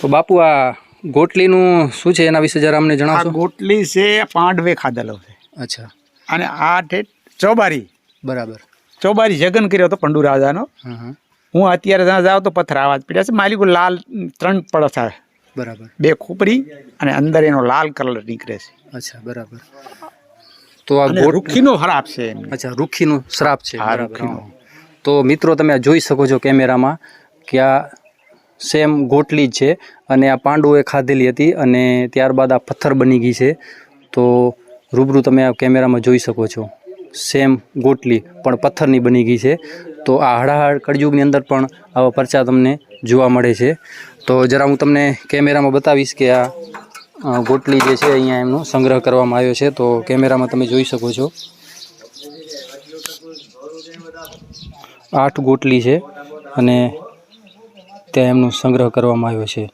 તો બાપુ આ ગોટલીનું શું છે? એના વિશે જરા અમને જણાવશો? ગોટલી છે પાંડવે ખાધેલો છે. અચ્છા. અને આ ચોબારી. બરાબર. ચોબારી જગન કર્યો હતો પંડુ રાજાનો હા. અત્યારે ત્યાં જાઉં તો પથ્થર આવા જ પડ્યા છે. માલિકો લાલ ત્રણ પડસ બરાબર. બે ખોપરી અને અંદર એનો લાલ કલર નીકળે છે. અચ્છા બરાબર. તો આ રૂખીનો ખરાબ છે અચ્છા રૂખીનો શ્રાપ છે. બરાબર. તો મિત્રો તમે જોઈ શકો છો કેમેરામાં કે આ સેમ ગોટલી જ છે. અને આ પાંડુએ ખાધેલી હતી અને ત્યારબાદ આ પથ્થર બની ગઈ છે. તો રૂબરૂ તમે આ કેમેરામાં જોઈ શકો છો. સેમ ગોટલી પણ પથ્થરની બની ગઈ છે. તો આ હળાહળ કળયુગની અંદર પણ આવા પરચા તમને જોવા મળે છે. તો જરા હું તમને કેમેરામાં બતાવીશ કે આ ગોટલી જે છે અહીંયા એમનો સંગ્રહ કરવામાં આવ્યો છે. તો કેમેરામાં તમે જોઈ શકો છો. આઠ ગોટલી છે. અને ત્યાં એમનો સંગ્રહ કરવામાં આવ્યો છે.